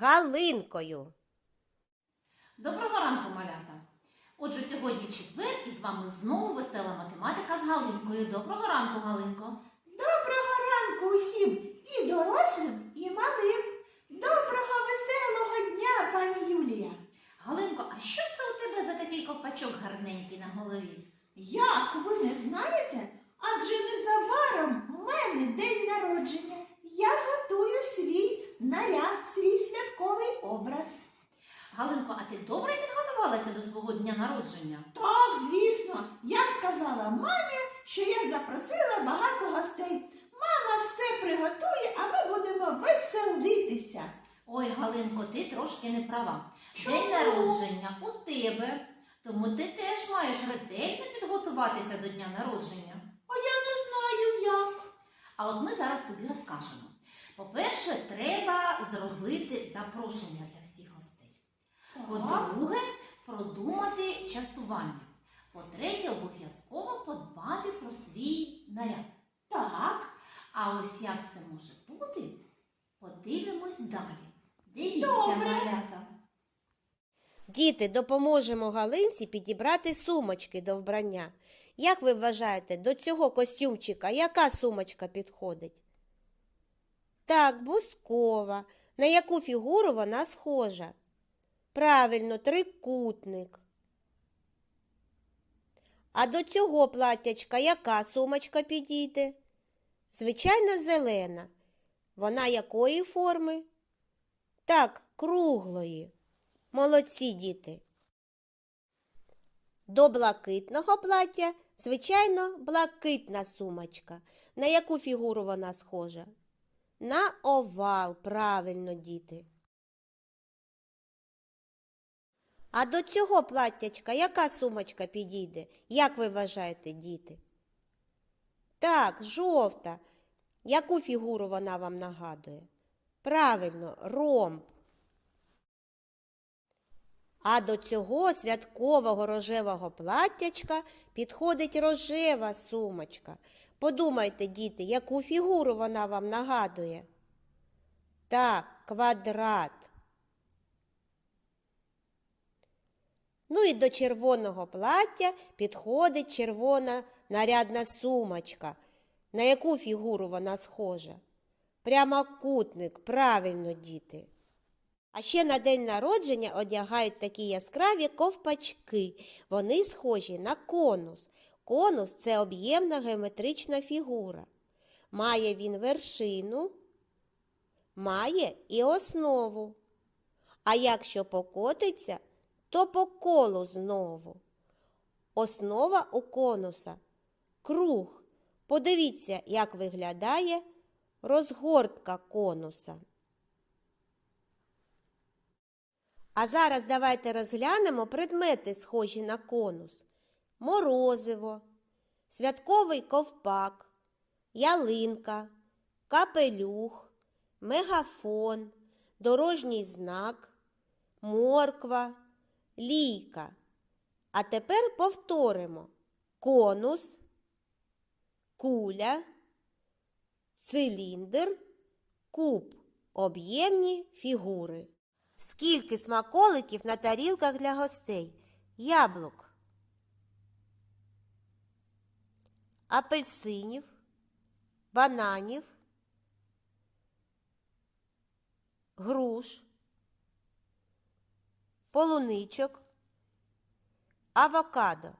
Галинкою. Доброго ранку, малята! Отже, сьогодні четвер і з вами знову весела математика з Галинкою. Доброго ранку, Галинко! Доброго ранку усім і дорослим, і малим. Доброго веселого дня, пані Юлія. Галинко, а що це у тебе за такий ковпачок гарненький на голові? Як ви не знаєте? Адже незабаром в мене день народження. Я готую свій наряд, свій святковий образ. Галинко, а ти добре підготувалася до свого дня народження? Так, звісно, я сказала мамі, що я запросила багато гостей. Мама все приготує, а ми будемо веселитися. Ой, Галинко, ти трошки не права. Чому? День народження у тебе, тому ти теж маєш ретельно підготуватися до дня народження. А я не знаю як. А от ми зараз тобі розкажемо. По-перше, треба зробити запрошення для всіх гостей. По-друге, продумати частування. По-третє, обов'язково подбати про свій наряд. Так. А ось як це може бути, подивимось далі. Дивіться, Добре. малята. Діти, допоможемо Галинці підібрати сумочки до вбрання. Як ви вважаєте, до цього костюмчика яка сумочка підходить? Так, бускова. На яку фігуру вона схожа? Правильно, трикутник. А до цього платтячка яка сумочка підійде? Звичайно, зелена. Вона якої форми? Так, круглої. Молодці діти. До блакитного плаття, звичайно, блакитна сумочка. На яку фігуру вона схожа? На овал, правильно, діти. А до цього платтячка яка сумочка підійде? Як ви вважаєте, діти? Так, жовта. Яку фігуру вона вам нагадує? Правильно, ромб. А до цього святкового рожевого платтячка підходить рожева сумочка. Подумайте, діти, яку фігуру вона вам нагадує? Так, квадрат. Ну і до червоного плаття підходить червона нарядна сумочка. На яку фігуру вона схожа? Прямокутник, правильно, діти. А ще на день народження одягають такі яскраві ковпачки. Вони схожі на конус. Конус це об'ємна геометрична фігура. Має він вершину, має і основу. А якщо покотиться, то по колу знову. Основа у конуса круг. Подивіться, як виглядає розгортка конуса. А зараз давайте розглянемо предмети, схожі на конус. Морозиво, святковий ковпак, ялинка, капелюх, мегафон, дорожній знак, морква, лійка. А тепер повторимо конус, куля, циліндр, куб, об'ємні фігури. Скільки смаколиків на тарілках для гостей? Яблук, апельсинів, бананів, груш, полуничок, авокадо.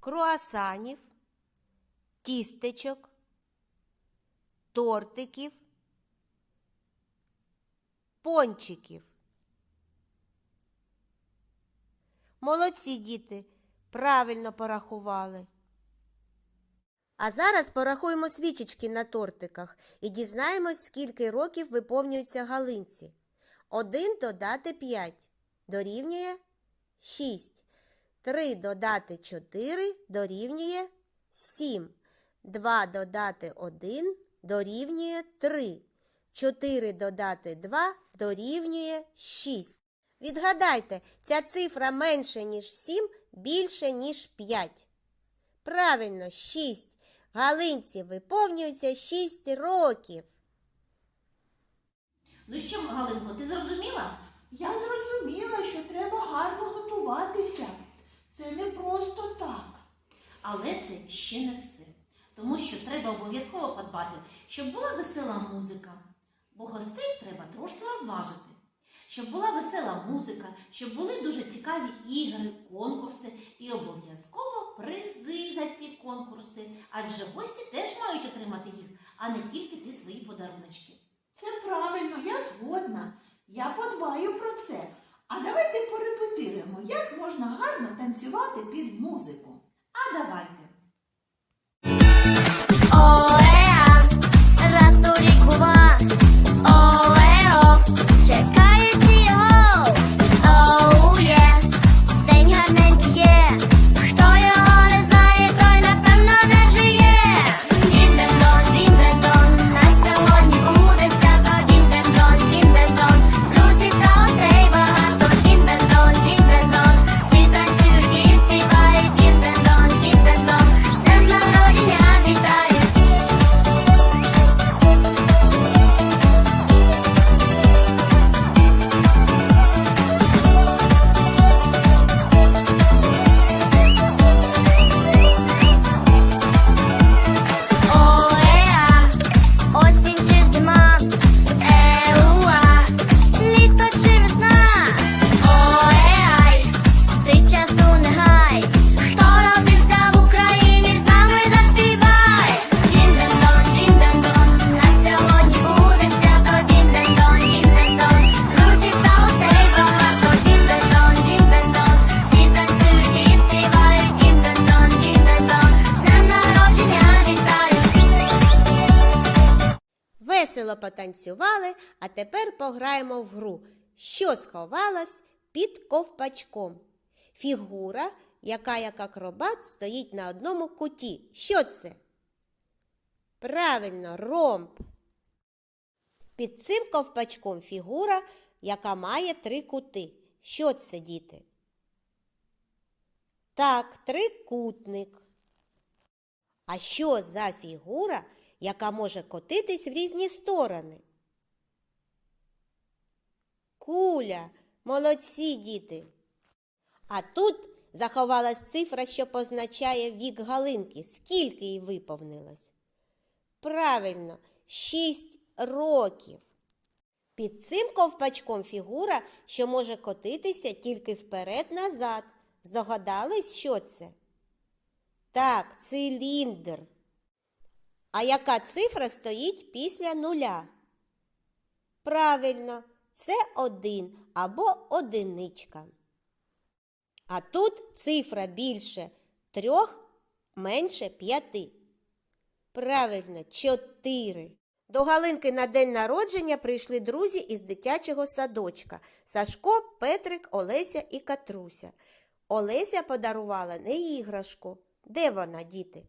Круасанів, тістечок, тортиків, пончиків. Молодці діти, правильно порахували. А зараз порахуємо свічечки на тортиках і дізнаємось, скільки років виповнюється галинці. Один додати п'ять дорівнює шість. Три додати чотири дорівнює сім. Два додати один дорівнює 3. 4 додати 2 дорівнює 6. Відгадайте, ця цифра менше, ніж 7, більше, ніж 5. Правильно, 6. Галинці виповнюється 6 років. Ну що, Галинко, ти зрозуміла? Я зрозуміла, що треба гарно готуватися. Це не просто так. Але це ще не все. Тому що треба обов'язково подбати, щоб була весела музика. Бо гостей треба трошки розважити. Щоб була весела музика, щоб були дуже цікаві ігри, конкурси і обов'язково призи за ці конкурси. Адже гості теж мають отримати їх, а не тільки ти свої подаруночки. Це правильно, я згодна. Я подбаю про це. А давайте порепетируємо, як можна гарно танцювати під музику. А давайте. Весело потанцювали, а тепер пограємо в гру, що сховалась під ковпачком. Фігура, яка як акробат стоїть на одному куті. Що це? Правильно, ромб. Під цим ковпачком фігура, яка має три кути. Що це, діти? Так, трикутник. А що за фігура, яка може котитись в різні сторони? Куля, молодці діти. А тут заховалась цифра, що позначає вік Галинки. Скільки їй виповнилось? Правильно, шість років. Під цим ковпачком фігура, що може котитися тільки вперед-назад. Здогадались, що це? Так, циліндр. А яка цифра стоїть після нуля? Правильно, це один або одиничка. А тут цифра більше трьох, менше п'яти. Правильно, чотири. До Галинки на день народження прийшли друзі із дитячого садочка Сашко, Петрик, Олеся і Катруся. Олеся подарувала не іграшку. Де вона, діти?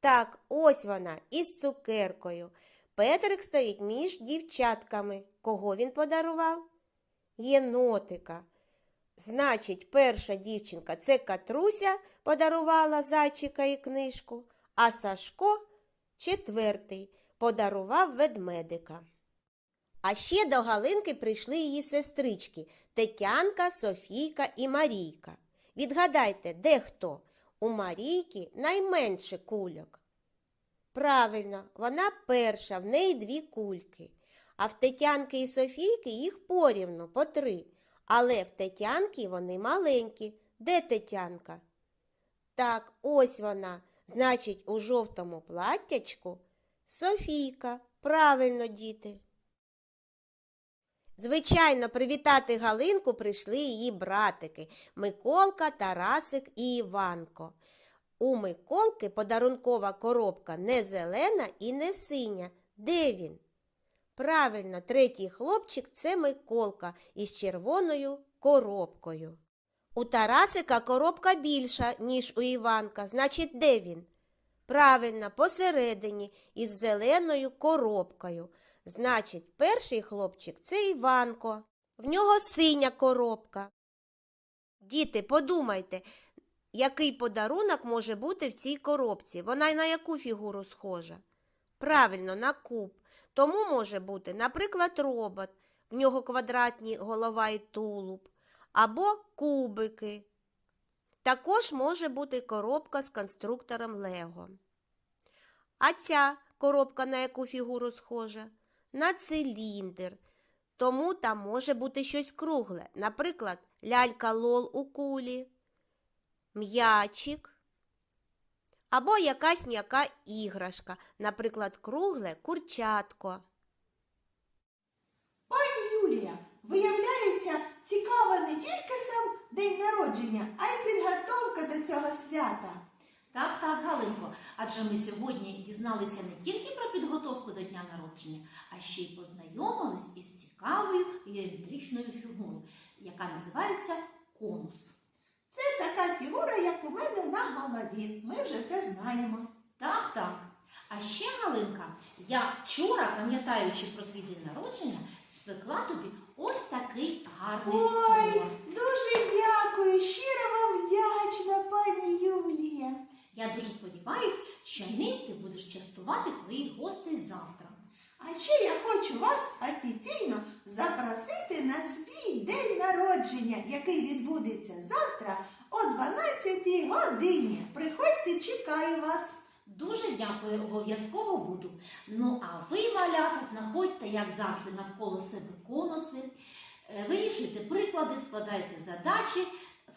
Так, ось вона, із цукеркою. Петрик стоїть між дівчатками. Кого він подарував? Єнотика. Значить, перша дівчинка це Катруся подарувала зайчика і книжку, а Сашко, четвертий, подарував ведмедика. А ще до Галинки прийшли її сестрички Тетянка, Софійка і Марійка. Відгадайте, де хто? У Марійки найменше кульок. Правильно, вона перша, в неї дві кульки. А в Тетянки і Софійки їх порівну по три. Але в Тетянки вони маленькі. Де Тетянка? Так, ось вона. Значить, у жовтому платтячку Софійка. Правильно, діти. Звичайно, привітати Галинку прийшли її братики Миколка, Тарасик і Іванко. У Миколки подарункова коробка не зелена і не синя. Де він? Правильно, третій хлопчик це Миколка із червоною коробкою. У Тарасика коробка більша, ніж у Іванка. Значить, де він? Правильно, посередині із зеленою коробкою. Значить, перший хлопчик це Іванко. В нього синя коробка. Діти, подумайте, який подарунок може бути в цій коробці? Вона й на яку фігуру схожа? Правильно, на куб. Тому може бути, наприклад, робот, в нього квадратні голова і тулуб, або кубики. Також може бути коробка з конструктором Лего. А ця коробка на яку фігуру схожа? На циліндр. Тому там може бути щось кругле, наприклад, лялька лол у кулі, м'ячик або якась м'яка іграшка, наприклад, кругле курчатко. Пані Юлія, виявляється, цікаво не тільки сам день народження, а й підготовка до цього свята. Так, так, Галинко, адже ми сьогодні дізналися не тільки про підготовку до дня народження, а ще й познайомились із цікавою геометричною фігурою, яка називається конус. Це така фігура, як у мене на голові. Ми вже це знаємо. Так, так. А ще, Галинка, я вчора, пам'ятаючи про твій день народження, спекла тобі ось такий гарний Ой, торт. дуже дякую, щиро вам вдячна, пані Юлія. Я дуже сподіваюся, що ним ти будеш частувати своїх гостей завтра. А ще я хочу вас офіційно запросити на свій день народження, який відбудеться завтра о 12 годині. Приходьте, чекаю вас. Дуже дякую, обов'язково буду. Ну а ви, малята, знаходьте, як завжди, навколо себе конуси, е, вирішуйте приклади, складайте задачі,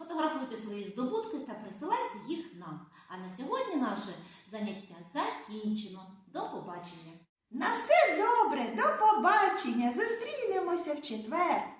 фотографуйте свої здобутки та присилайте їх нам. А на сьогодні наше заняття закінчено. До побачення! На все добре, до побачення. Зустрінемося в четвер.